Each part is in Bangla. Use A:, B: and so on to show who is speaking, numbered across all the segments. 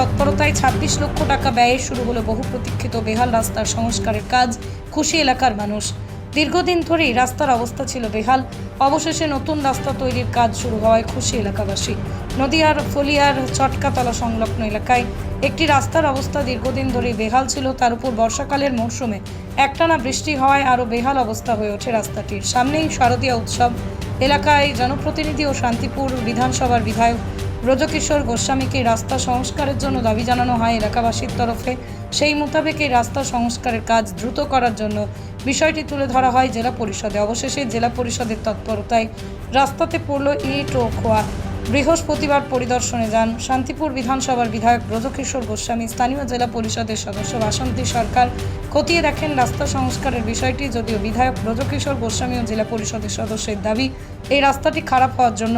A: তৎপরতায় ছাব্বিশ লক্ষ টাকা ব্যয়ে শুরু হলো বহু প্রতীক্ষিত বেহাল রাস্তার সংস্কারের কাজ, খুশি এলাকার মানুষ। দীর্ঘদিন ধরেই রাস্তার অবস্থা ছিল বেহাল। অবশেষে নতুন রাস্তা তৈরির কাজ শুরু হওয়ায় খুশি এলাকাবাসী। নদিয়ার ফলিয়ার চটকাতলা সংলগ্ন এলাকায় একটি রাস্তার অবস্থা দীর্ঘদিন ধরেই বেহাল ছিল। তার উপর বর্ষাকালের মরশুমে একটানা বৃষ্টি হওয়ায় আরও বেহাল অবস্থা হয়ে ওঠে রাস্তাটির। সামনেই শারদীয়া উৎসব। এলাকায় জনপ্রতিনিধি ও শান্তিপুর বিধানসভার বিধায়ক ব্রজকিশোর গোস্বামীকে রাস্তা সংস্কারের জন্য দাবি জানানো হয় এলাকাবাসীর তরফে। সেই মোতাবেক এই রাস্তা সংস্কারের কাজ দ্রুত করার জন্য বিষয়টি তুলে ধরা হয় জেলা পরিষদে। অবশেষে জেলা পরিষদের তৎপরতায় রাস্তাতে পড়ল ইট ও খোয়া। বৃহস্পতিবার পরিদর্শনে যান শান্তিপুর বিধানসভার বিধায়ক ব্রজকিশোর গোস্বামী। স্থানীয় জেলা পরিষদের সদস্য বাসন্তী সরকার খতিয়ে দেখেন রাস্তা সংস্কারের বিষয়টি। যদিও বিধায়ক ব্রজকিশোর গোস্বামী ও জেলা পরিষদের সদস্যের দাবি, এই রাস্তাটি খারাপ হওয়ার জন্য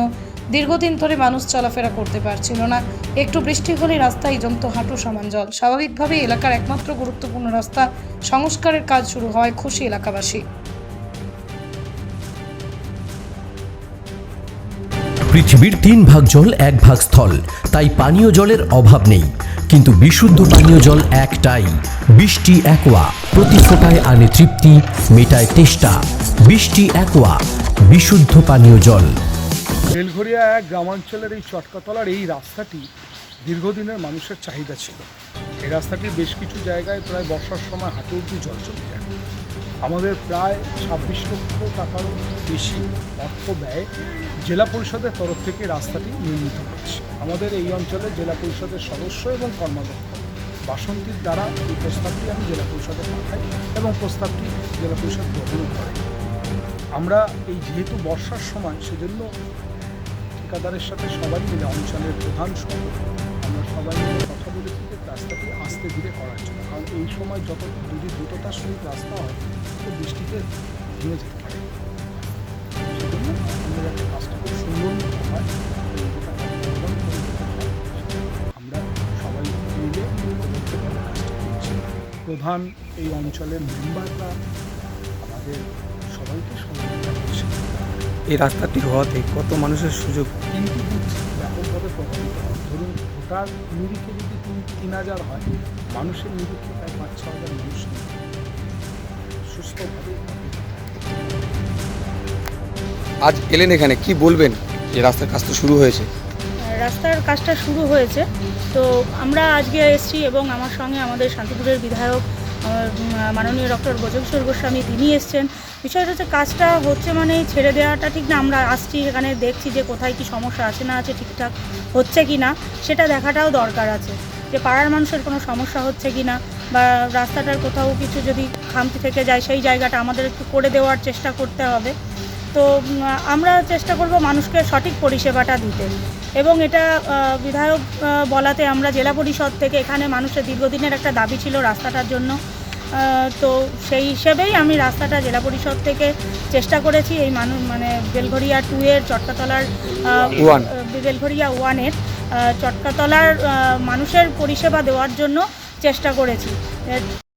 A: দীর্ঘদিন ধরে মানুষ চলাফেরা করতে পারছিল না। একটু বৃষ্টি হলে রাস্তায় জমতো হাঁটু সমান জল। স্বাভাবিকভাবে এলাকার একমাত্র গুরুত্বপূর্ণ রাস্তা সংস্কারের কাজ শুরু হয় খুশি এলাকাবাসী।
B: পৃথিবীর তিন ভাগ জল, এক ভাগ স্থল। তাই পানীয় জলের অভাব নেই। কিন্তু বিশুদ্ধ পানীয় জল একটাই। বৃষ্টি একোয়া। প্রতি ফোটায় আনে তৃপ্তি, মেটায় তেষ্টা। বৃষ্টি একোয়া। বিশুদ্ধ পানীয় জল।
C: বেলঘরিয়া এক গ্রামাঞ্চলের এই চটকাতলার এই রাস্তাটি দীর্ঘদিনের মানুষের চাহিদা ছিল। এই রাস্তাটি বেশ কিছু জায়গায় প্রায় বর্ষার সময় হাঁটু অব্দি জল চলে যায়। আমাদের প্রায় ছাব্বিশ লক্ষ টাকারও বেশি অর্থ ব্যয় জেলা পরিষদের তরফ থেকে রাস্তাটি নির্মিত হচ্ছে আমাদের এই অঞ্চলে জেলা পরিষদের সদস্য এবং কর্মাধ্যক্ষ বাসন্তীর দ্বারা এই প্রস্তাবটি আমি জেলা পরিষদে পাঠাই এবং প্রস্তাবটি জেলা পরিষদ গ্রহণ করে। আমরা এই যেহেতু বর্ষার সময়, সেজন্য ঠিকাদারের সাথে সবাই মিলে অঞ্চলের প্রধান সহ আমরা সবাই মিলে কথা বলেছি যে রাস্তাটি আস্তে ধীরে করার জন্য। কারণ এই সময় যত যদি দ্রুততার সহিত রাস্তা হয়, তো বৃষ্টিতে ভেঙে যেতে পারে। সেজন্য আমরা খুব সুন্দর হয় আমরা সবাই মিলে প্রধান এই অঞ্চলের মেম্বাররা আমাদের সবাইকে
D: এই রাস্তাটি হওয়াতে কত মানুষের সুযোগ?
C: বুথ ব্যাপকভাবে প্রভাবিত হয়। ধরুন ভোটার নিরিখে যদি তিন তিন হাজার হয় মানুষের নিরিখে প্রায় পাঁচ ছ হাজার মানুষ সুস্থভাবে
D: আজ এলেন এখানে কি বলবেন? যে রাস্তার কাজ তো শুরু হয়েছে।
E: রাস্তার কাজটা শুরু হয়েছে। তো আমরা আজকে এসেছি এবং আমার সঙ্গে আমাদের শান্তিপুরের বিধায়ক মাননীয় ডক্টর গজকিশোর গোস্বামী তিনি এসছেন। বিষয়টা হচ্ছে কাজটা হচ্ছে মানে ছেড়ে দেওয়াটা ঠিক না, আমরা আসছি এখানে দেখছি যে কোথায় কি সমস্যা আছে না আছে ঠিকঠাক হচ্ছে কি না, সেটা দেখাটাও দরকার আছে। যে পাড়ার মানুষের কোনো সমস্যা হচ্ছে কি না, বা রাস্তাটার কোথাও কিছু যদি খামতি থেকে যায়, সেই জায়গাটা আমাদের একটু করে দেওয়ার চেষ্টা করতে হবে। তো আমরা চেষ্টা করব মানুষকে সঠিক পরিষেবাটা দিতে। এবং এটা বিধায়ক বলাতে আমরা জেলা পরিষদ থেকে এখানে মানুষের দীর্ঘদিনের একটা দাবি ছিল রাস্তাটার জন্য। তো সেই হিসেবেই আমি রাস্তাটা জেলা পরিষদ থেকে চেষ্টা করেছি এই মানুষ মানে বেলঘরিয়া টু এর চটকাতলার বেলঘরিয়া ওয়ানের চটকাতলার মানুষের পরিষেবা দেওয়ার জন্য চেষ্টা করেছি।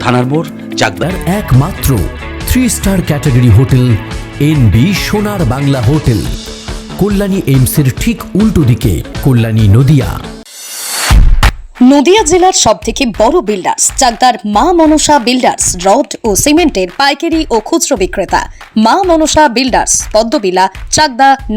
F: থানার মোড় চাকদার
B: একমাত্র three star category hotel N B Sonar Bangla hotel. Kalyani এইমসের ঠিক উল্টো দিকে কল্যাণী নদিয়া।
G: নদিয়া জেলার সব থেকে বড় বিল্ডার্স চাকদার মা মনসা বিল্ডার্স রড ও সিমেন্টের পাইকারি ও খুচরো বিক্রেতা। মা মনসা বিল্ডার্স পদ্মবিলা চাকদা